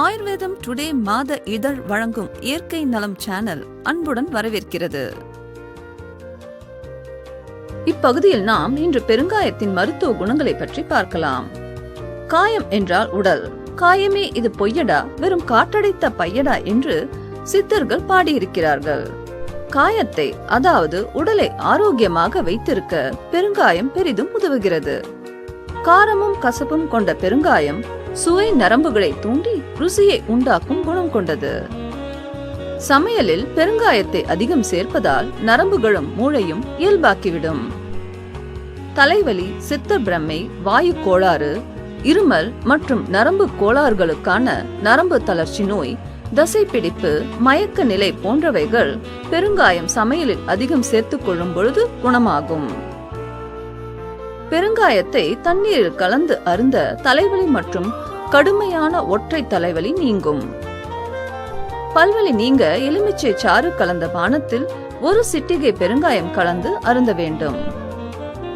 ஆயுர்வேதம் டுடே மாத இதழ் வழங்கும் இயற்கை நலம் சேனல் அன்புடன் வரவேற்கிறது. இப்பகுதியில் நாம் இன்று பெருங்காயத்தின் மருத்துவ குணங்களை பற்றி பார்க்கலாம். காயம் என்றால் உடல். காயமே இது பொய்யடா வெறும் காற்றடைத்த பையடா என்று சித்தர்கள் பாடியிருக்கிறார்கள். காயத்தை அதாவது உடலை ஆரோக்கியமாக வைத்திருக்க பெருங்காயம் பெரிதும் உதவுகிறது. காரமும் கசப்பும் கொண்ட பெருங்காயம் சுவை நரம்புகளை தூண்டி ருசியை உண்டாக்கும் குணம் கொண்டது. சமையலில் பெருங்காயத்தை அதிகம் சேர்ப்பதால் நரம்புகளும் மூளையும் இயல்பாக்கிவிடும். தலைவலி சித்த பிரம்மை வாயு கோளாறு இருமல் மற்றும் நரம்பு கோளாறுகளுக்கான நரம்பு தளர்ச்சி நோய் தசைப்பிடிப்பு மயக்க நிலை போன்றவைகள் பெருங்காயம் சமையலில் அதிகம் சேர்த்துக் கொள்ளும் பொழுது குணமாகும். பெருங்காயத்தை தண்ணீரில் கலந்து அருந்த தலைவலி மற்றும் கடுமையான ஒற்றை தலைவலி நீங்கும். பல்வலி நீங்க எலுமிச்சை சாறு கலந்த பானத்தில் ஒரு சிட்டிகை பெருங்காயம் கலந்து அருந்த வேண்டும்.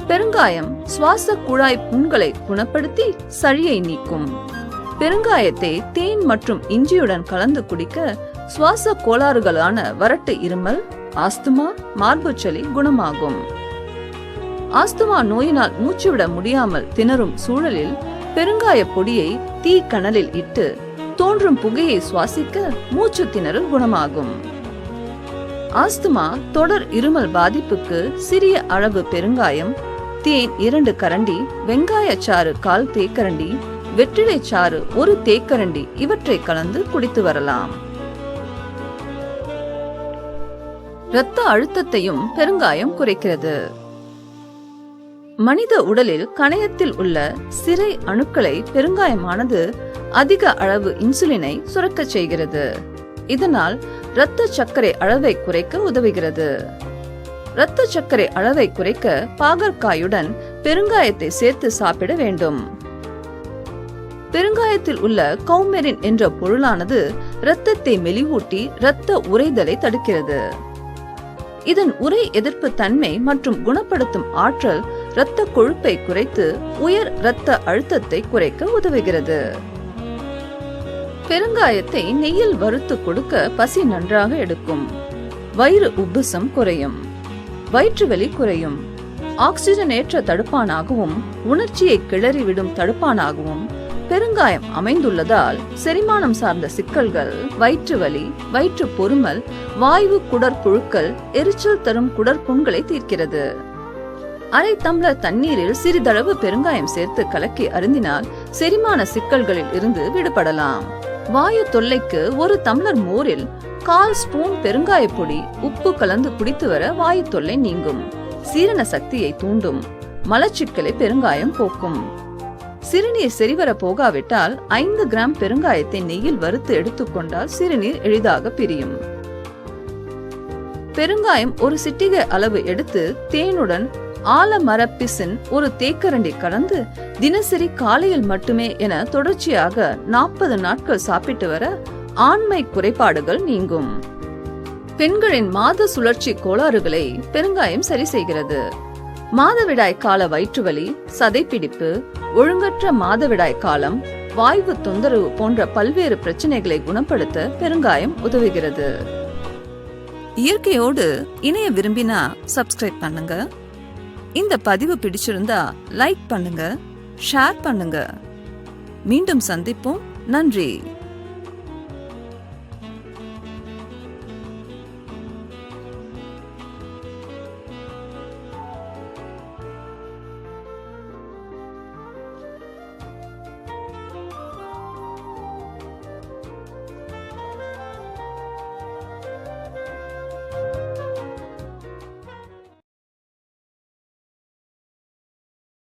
பெருங்காயம் சுவாச குழாய் புண்களை குணப்படுத்தி சளியை நீக்கும். பெருங்காயத்தை தேன் மற்றும் இஞ்சியுடன் கலந்து குடிக்க சுவாச கோளாறுகளான வறட்டு இருமல் ஆஸ்துமா மார்புச்சளி குணமாகும். ஆஸ்துமா நோயினால் மூச்சுவிட முடியாமல் திணறும் சூழலில் பெருங்காய பொடியை தீ கணலில் இட்டு தோன்றும் புகையை சுவாசிக்க மூச்சு திணறல் குணமாகும். ஆஸ்துமா தொடர் இருமல் பாதிப்புக்கு சிறிய அளவு பெருங்காயம் தேன் இரண்டு கரண்டி வெங்காயச்சாறு கால் தேக்கரண்டி வெற்றிலை சாறு ஒரு தேக்கரண்டி இவற்றை கலந்து குடித்து வரலாம். இரத்த அழுத்தத்தையும் பெருங்காயம் குறைக்கிறது. மனித உடலில் கணையத்தில் உள்ள சிறை அணுக்களை பெருங்காயமானது அதிக அளவு இன்சுலினை சுரக்க செய்கிறது. இதனால் இரத்த சர்க்கரை அளவை குறைக்க உதவுகிறது. இரத்த சர்க்கரை அளவை குறைக்க பாகற்காயுடன் பெருங்காயத்தை சேர்த்து சாப்பிட வேண்டும். பெருங்காயத்தில் உள்ள கௌமெரின் என்ற பொருளானது இரத்தத்தை மெலிவூட்டி இரத்த உறைதலை தடுக்கிறது. இதன் உரை எதிர்ப்பு தன்மை மற்றும் குணப்படுத்தும் ஆற்றல் இரத்த கொழுப்பை குறைத்து உயர் இரத்த அழுத்தத்தை குறைக்க உதவுகிறது. பெருங்காயத்தை நெய்யில் வறுத்து கொடுக்க பசி நன்றாக எடுக்கும். வயிறு உப்புசம் குறையும். வயிற்று வலி குறையும். ஆக்சிஜனேற்ற தடுப்பானாகவும் உணர்ச்சியை கிளறிவிடும் தடுப்பானாகவும் பெருங்காயம் அமைந்துள்ளதால் செரிமானம் சார்ந்த சிக்கல்கள் வயிற்று வலி வயிற்று பொறுமல் வாய்வு குடற்புழுக்கள் எரிச்சல் தரும் குடற்புண்களை தீர்க்கிறது. அரை தம்ளர் தண்ணீரில் சிறிதளவு பெருங்காயம் சேர்த்து கலக்கி அருந்தினால் செரிமான சிக்கல்களில் இருந்து விடுபடலாம். வாயு தொல்லைக்கு ஒரு தம்ளர் மோரில் கால் ஸ்பூன் பெருங்காய பொடி உப்பு கலந்து குடித்து வர வாயு தொல்லை நீங்கும். சீரண சக்தியை தூண்டும். மலச்சிக்கலை பெருங்காயம் போக்கும். சிறுநீர் செறிவர போகாவிட்டால் ஐந்து கிராம் பெருங்காயத்தை நெய்யில் வறுத்து எடுத்துக்கொண்டால் சிறுநீர் எளிதாக பிரியும். பெருங்காயம் ஒரு சிட்டிகை அளவு எடுத்து தேனுடன் ஆலமர பிசின் ஒரு தேக்கரண்டி கலந்து தினசரி காலையில் மட்டுமே என தொடர்ச்சியாக நாற்பது நாட்கள் சாப்பிட்டு வர ஆண்மை குறைபாடுகள் நீங்கும். பெண்களின் மாத சுழற்சி கோளாறுகளை பெருங்காயம் சரி செய்கிறது. மாதவிடாய் கால வயிற்றுவலி சதைப்பிடிப்பு ஒழுங்கற்ற மாதவிடாய் காலம் வாய்வு தொந்தரவு போன்ற பல்வேறு பிரச்சனைகளை குணப்படுத்த பெருங்காயம் உதவுகிறது. இயற்கையோடு இணைய விரும்பினா சப்ஸ்கிரைப் பண்ணுங்க. இந்த பதிவு பிடிச்சிருந்தா லைக் பண்ணுங்க ஷேர் பண்ணுங்க. மீண்டும் சந்திப்போம். நன்றி.